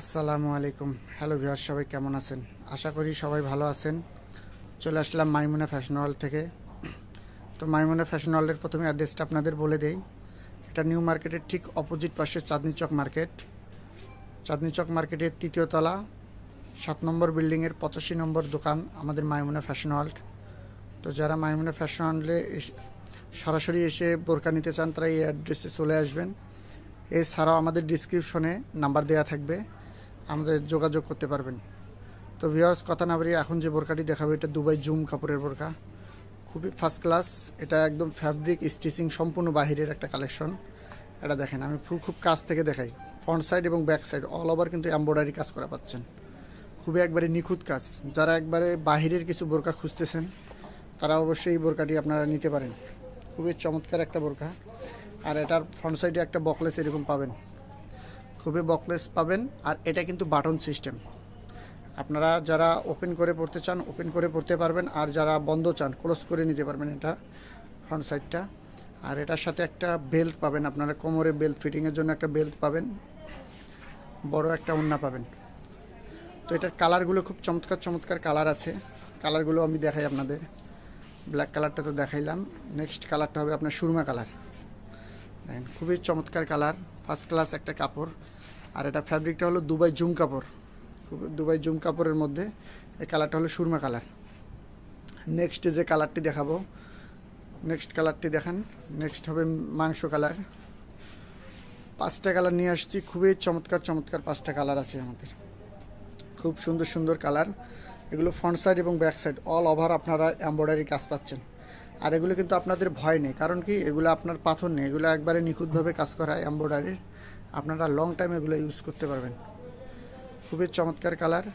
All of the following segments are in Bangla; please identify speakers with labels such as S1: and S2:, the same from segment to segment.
S1: আসসালামু আলাইকুম। হ্যালো ভিউয়ার সবাই কেমন আছেন? আশা করি সবাই ভালো আছেন। চলে আসলাম মাইমুনা ফ্যাশন হল থেকে। তো মাইমুনা ফ্যাশন হলের প্রথমে অ্যাড্রেসটা আপনাদের বলে দেই। এটা নিউ মার্কেটের ঠিক অপোজিট পাশে চাঁদনি চক মার্কেট চাঁদনি চক মার্কেটের তৃতীয় তলা। সাত নম্বর বিল্ডিংয়ের পঁচাশি নম্বর দোকান আমাদের মাইমুনা ফ্যাশন হল তো যারা মাইমুনা ফ্যাশন এস- সরাসরি এসে বোরকা নিতে চান, তারা এই অ্যাড্রেসে চলে আসবেন। এছাড়াও আমাদের ডিসক্রিপশনে নাম্বার দেওয়া থাকবে। আমাদের যোগাযোগ করতে পারবেন। তো ভিওয়ার্স কথা না বাড়িয়ে এখন যে বোরকাটি দেখাবো, এটা দুবাই জুম কাপড়ের বোরকা খুবই ফার্স্ট ক্লাস এটা একদম ফ্যাব্রিক স্টিচিং সম্পূর্ণ বাহিরের একটা কালেকশন এটা দেখেন, আমি খুব খুব কাছ থেকে দেখাই। ফ্রন্ট সাইড এবং ব্যাক সাইড অল ওভার কিন্তু এম্ব্রয়ডারি কাজ করা পাচ্ছেন। খুবই একবারে নিখুঁত কাজ। যারা একবারে বাহিরের কিছু বোরকা খুঁজতেছেন, তারা অবশ্যই এই বোরকাটি আপনারা নিতে পারেন। খুবই চমৎকার একটা বোরকা আর এটার ফ্রন্ট সাইডে একটা বকলেস এরকম পাবেন। খুবই বকলেস পাবেন আর এটা কিন্তু বাটন সিস্টেম। আপনারা যারা ওপেন করে পড়তে চান, ওপেন করে পড়তে পারবেন। আর যারা বন্ধ চান, ক্লোজ করে নিতে পারবেন এটা ফ্রন্ট সাইডটা আর এটার সাথে একটা বেল্ট পাবেন আপনারা, কোমরে বেল্ট ফিটিংয়ের জন্য একটা বেল্ট পাবেন। বড় একটা ওন্না পাবেন। তো এটার কালারগুলো খুব চমৎকার চমৎকার কালার আছে। কালারগুলো আমি দেখাই আপনাদের। ব্ল্যাক কালারটা তো দেখাইলাম। নেক্সট কালারটা হবে আপনার সুরমা কালার দেখেন, খুবই চমৎকার কালার ফার্স্ট ক্লাস একটা কাপড়। আর এটা ফ্যাব্রিকটা হলো দুবাই জুম কাপড়। দুবাই জুম কাপড়ের মধ্যে। এই কালারটা হলো সুরমা কালার নেক্সট যে কালারটি দেখাবো নেক্সট কালারটি দেখান। নেক্সট হবে মাংস কালার পাঁচটা কালার নিয়ে আসছি, খুবই চমৎকার চমৎকার পাঁচটা কালার আছে আমাদের। খুব সুন্দর সুন্দর কালার এগুলো ফ্রন্ট সাইড এবং ব্যাক সাইড অল ওভার আপনারা এম্ব্রয়ডারি কাজ পাচ্ছেন। আর এগুলো কিন্তু আপনাদের ভয় নেই। কারণ কি? এগুলো আপনার পাথর নেই। এগুলো একবারে নিখুঁতভাবে কাজ করা এম্ব্রয়ডারির। আপনারা লং টাইম এগুলো ইউজ করতে পারবেন। খুবই চমৎকার কালার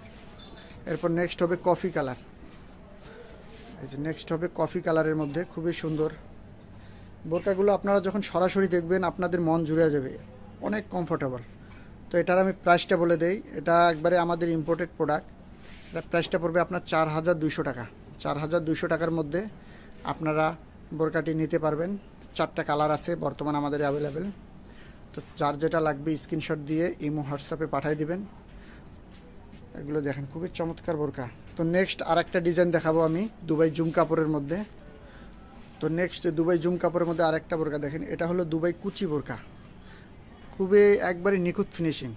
S1: এরপর নেক্সট হবে কফি কালার এই যে নেক্সট হবে কফি কালারের মধ্যে খুবই সুন্দর। বোরকাগুলো আপনারা যখন সরাসরি দেখবেন, আপনাদের মন জুড়ে যাবে। অনেক কমফোর্টেবল তো এটার আমি প্রাইসটা বলে দেই। এটা একবারে আমাদের ইম্পোর্টেড প্রোডাক্ট এটা প্রাইসটা পড়বে আপনার চার হাজার দুইশো টাকা। চার হাজার দুইশো টাকার মধ্যে আপনারা বোরকাটি নিতে পারবেন। চারটা কালার আছে, বর্তমান আমাদের অ্যাভেলেবেল তো যার যেটা লাগবে স্ক্রিনশট দিয়ে ইমো, হোয়াটসঅ্যাপে পাঠিয়ে দিবেন। এগুলো দেখেন, খুবই চমৎকার বোরকা। তো নেক্সট আর একটা ডিজাইন দেখাবো আমি, দুবাই জুম কাপড়ের মধ্যে। তো নেক্সট দুবাই জুম কাপড়ের মধ্যে আরেকটা বোরকা দেখেন, এটা হলো দুবাই কুচি বোরকা। খুবই একবারে নিখুঁত ফিনিশিং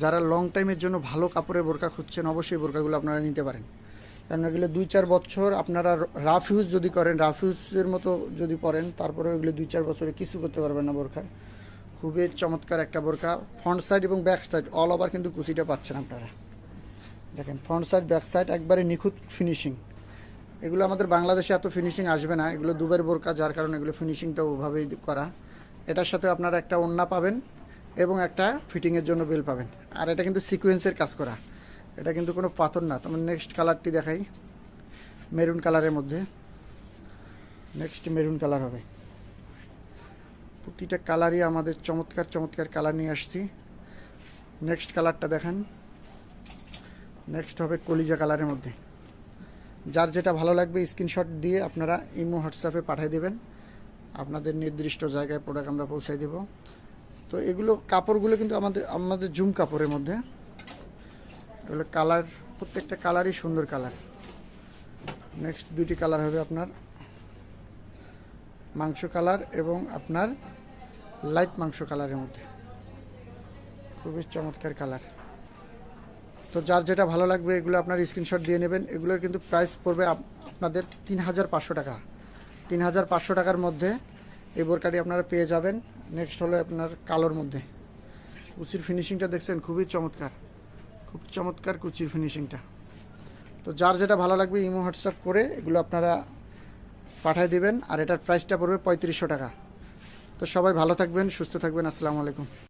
S1: যারা লং টাইমের জন্য ভালো কাপড়ের বোরকা খুঁজছেন, অবশ্যই বোরকাগুলো আপনারা নিতে পারেন। কারণ এগুলো দুই চার বছর আপনারা রাফ ইউজ যদি করেন রাফ ইউজের মতো যদি পরেন তারপরে এগুলো দুই চার বছরে কিছু করতে পারবেন না বোরখা। খুবই চমৎকার একটা বোরকা ফ্রন্ট সাইড এবং ব্যাক সাইড অল ওভার কিন্তু কুচিটা পাচ্ছেন আপনারা। দেখেন ফ্রন্ট সাইড ব্যাক সাইড একবারে নিখুঁত ফিনিশিং এগুলো আমাদের বাংলাদেশে এত ফিনিশিং আসবে না। এগুলো দুবার বোরকা যার কারণে এগুলো ফিনিশিংটা ওভাবেই করা। এটার সাথে আপনারা একটা ওন্না পাবেন এবং একটা ফিটিংয়ের জন্য বেল পাবেন। আর এটা কিন্তু সিকোয়েন্সের কাজ করা। এটা কিন্তু কোনো পাথর না। তোমার নেক্সট কালারটি দেখাই। মেরুন কালারের মধ্যে। নেক্সট মেরুন কালার হবে। প্রতিটা কালারই আমাদের চমৎকার চমৎকার কালার নিয়ে আসছি। নেক্সট কালারটা দেখান। নেক্সট হবে কলিজা কালারের মধ্যে। যার যেটা ভালো লাগবে স্ক্রিনশট দিয়ে আপনারা ইমো, হোয়াটসঅ্যাপে পাঠিয়ে দেবেন। আপনাদের নির্দিষ্ট জায়গায় প্রোডাক্ট আমরা পৌঁছাই দেব। তো এগুলো কাপড়গুলো কিন্তু আমাদের আমাদের জুম কাপড়ের মধ্যে। এগুলো কালার প্রত্যেকটা কালারই সুন্দর কালার নেক্সট দুটি কালার হবে আপনার। মাংস কালার এবং আপনার লাইট মাংস কালারের মধ্যে। খুবই চমৎকার কালার তো যার যেটা ভালো লাগবে, এগুলো আপনার স্ক্রিনশট দিয়ে নেবেন। এগুলোর কিন্তু প্রাইস পড়বে আপনাদের তিন হাজার পাঁচশো টাকা। তিন হাজার পাঁচশো টাকার মধ্যে এই বোরকাটি আপনারা পেয়ে যাবেন। নেক্সট হলো আপনার কালোর মধ্যে। উচির ফিনিশিংটা দেখছেন, খুবই চমৎকার। খুব চমৎকার কুচির ফিনিশিংটা তো যার যেটা ভালো লাগবে ইমো হোয়াটসঅ্যাপ করে এগুলো আপনারা পাঠিয়ে দিবেন, আর এটার প্রাইসটা পড়বে পঁয়ত্রিশশো টাকা। তো সবাই ভালো থাকবেন, সুস্থ থাকবেন, আসসালামু আলাইকুম।